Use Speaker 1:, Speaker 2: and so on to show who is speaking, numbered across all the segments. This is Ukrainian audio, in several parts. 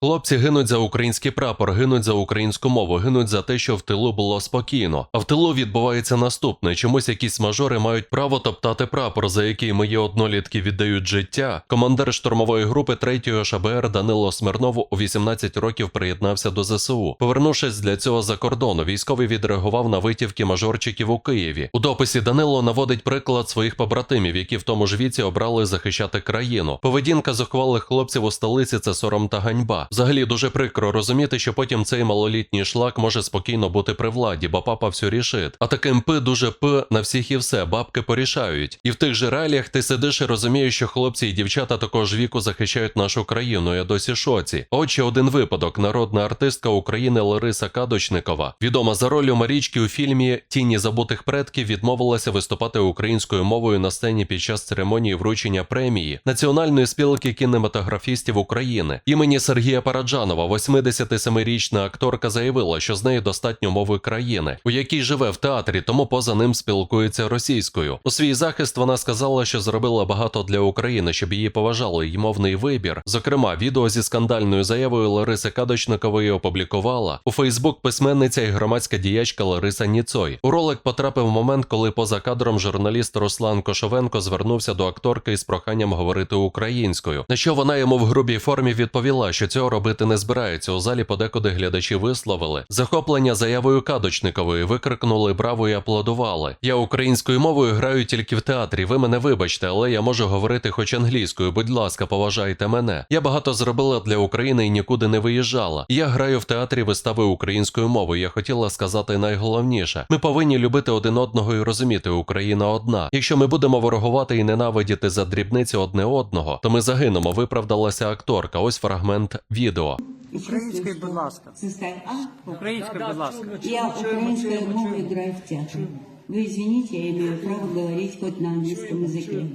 Speaker 1: Хлопці гинуть за український прапор, гинуть за українську мову, гинуть за те, що в тилу було спокійно. А в тилу відбувається наступне: чомусь якісь мажори мають право топтати прапор, за який мої однолітки віддають життя. Командир штурмової групи 3-ї ШБР Данило Смирнов у 18 років приєднався до ЗСУ. Повернувшись для цього за кордону, військовий відреагував на витівки мажорчиків у Києві. У дописі Данило наводить приклад своїх побратимів, які в тому ж віці обрали захищати країну. Поведінка зухвалих хлопців у столиці це сором та ганьба. Взагалі дуже прикро розуміти, що потім цей малолітній шлак може спокійно бути при владі, бо папа все рішить. А таким пи дуже п на всіх і все, бабки порішають. І в тих же реаліях ти сидиш і розумієш, що хлопці і дівчата такого ж віку захищають нашу країну. Я досі шоці. От ще один випадок: народна артистка України Лариса Кадочникова, відома за ролью Марічки у фільмі Тіні забутих предків, відмовилася виступати українською мовою на сцені під час церемонії вручення премії Національної спілки кінематографістів України імені Сергія Параджанова. 87-річна акторка заявила, що з нею достатньо мови країни, у якій живе в театрі, тому поза ним спілкується російською. У свій захист вона сказала, що зробила багато для України, щоб її поважали й мовний вибір. Зокрема, відео зі скандальною заявою Лариси Кадочникової опублікувала у Фейсбук письменниця і громадська діячка Лариса Ніцой. У ролик потрапив момент, коли поза кадром журналіст Руслан Кошовенко звернувся до акторки із проханням говорити українською. На що вона йому в грубій формі відповіла, що цього робити не збирається. У залі подекуди глядачі висловили захоплення заявою Кадочникової, викрикнули браво і аплодували. Я українською мовою граю тільки в театрі. Ви мене вибачте, але я можу говорити хоч англійською. Будь ласка, поважайте мене. Я багато зробила для України і нікуди не виїжджала. Я граю в театрі вистави українською мовою. Я хотіла сказати найголовніше: ми повинні любити один одного і розуміти, Україна одна. Якщо ми будемо ворогувати і ненавидіти за дрібниці одне одного, то ми загинемо. Виправдалася акторка. Ось фрагмент відео.
Speaker 2: Українською, будь ласка.
Speaker 3: Состояние. А?
Speaker 2: Українською, будь ласка.
Speaker 3: Я украинская мова играю в театре. Вы извините, я имею право говорить хоть на английском языке.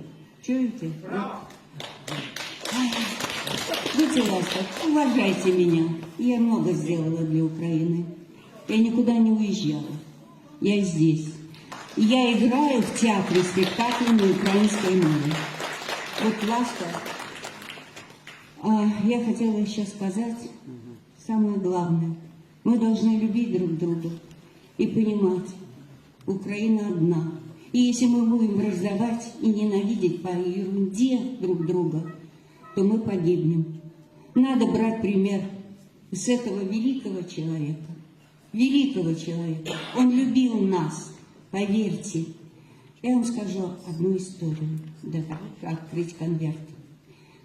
Speaker 3: Чуете? Ай, Будьте ласков, уважайте меня. Я много сделала для Украины. Я никуда не уезжала. Я здесь. И Я играю в театре спектакли на украинской мове. Вот ласка. А, я хотела еще сказать самое главное. Мы должны любить друг друга и понимать, Украина одна. И если мы будем раздавать и ненавидеть по ерунде друг друга, то мы погибнем. Надо брать пример с этого великого человека. Великого человека. Он любил нас, поверьте. Я вам скажу одну историю, как открыть конверт.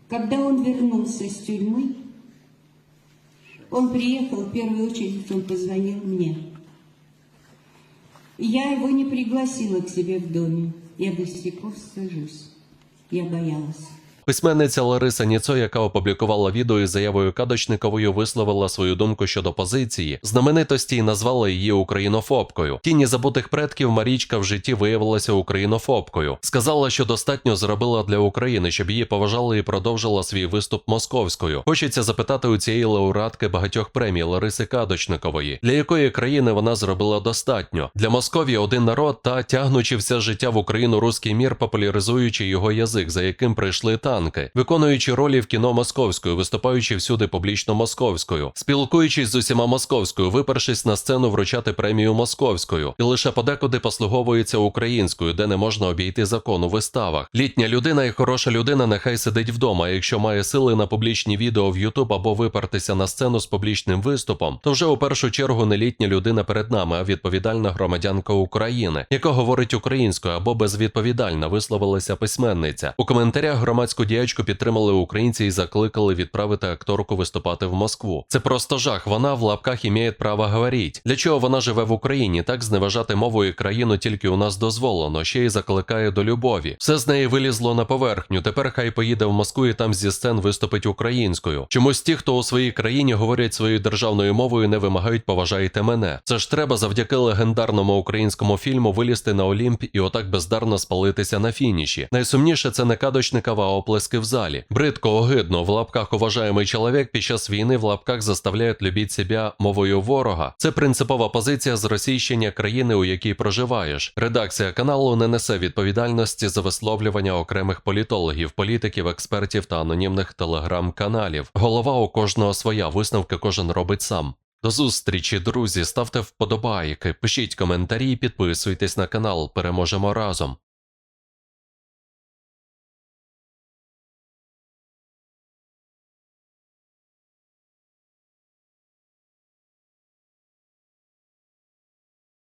Speaker 3: Когда он вернулся из тюрьмы, он приехал, в первую очередь он позвонил мне. Я его не пригласила к себе в доме. Я до сих пор стыжусь. Я боялась.
Speaker 1: Письменниця Лариса Ніцо, яка опублікувала відео із заявою Кадочниковою, висловила свою думку щодо позиції знаменитості і назвала її українофобкою. Тіні забутих предків Марічка в житті виявилася українофобкою. Сказала, що достатньо зробила для України, щоб її поважали і продовжила свій виступ московською. Хочеться запитати у цієї лауреатки багатьох премій Лариси Кадочникової, для якої країни вона зробила достатньо для Московії один народ та тягнучи все життя в Україну руський мір, популяризуючи його язик, за яким прийшли танки, виконуючи ролі в кіно московською, виступаючи всюди публічно московською, спілкуючись з усіма московською, випершись на сцену вручати премію московською, і лише подекуди послуговується українською, де не можна обійти закон у виставах. Літня людина і хороша людина нехай сидить вдома. а Якщо має сили на публічні відео в Ютуб або випертися на сцену з публічним виступом, то вже у першу чергу не літня людина перед нами, а відповідальна громадянка України, яка говорить українською або безвідповідальна, висловилася письменниця. У коментарях громадську діячку підтримали українці і закликали відправити акторку виступати в Москву. Це просто жах. Вона в лапках імеє право говорити. Для чого вона живе в Україні? Так зневажати мову і країну тільки у нас дозволено, ще й закликає до любові. Все з неї вилізло на поверхню. Тепер хай поїде в Москву і там зі сцен виступить українською. Чомусь ті, хто у своїй країні говорять своєю державною мовою, не вимагають поважайте мене. Це ж треба завдяки легендарному українському фільму вилізти на Олімп і отак бездарно спалитися на фініші. Найсумніше це не кадочникова, оплески в залі. Бридко огидно в лапках уважаємий чоловік під час війни в лапках заставляють любіть себе мовою ворога. Це принципова позиція зросійщення країни, у якій проживаєш. Редакція каналу не несе відповідальності за висловлювання окремих політологів, політиків, експертів та анонімних телеграм-каналів. Голова у кожного своя, висновки кожен робить сам. До зустрічі, друзі. Ставте вподобайки, пишіть коментарі, підписуйтесь на канал. Переможемо разом.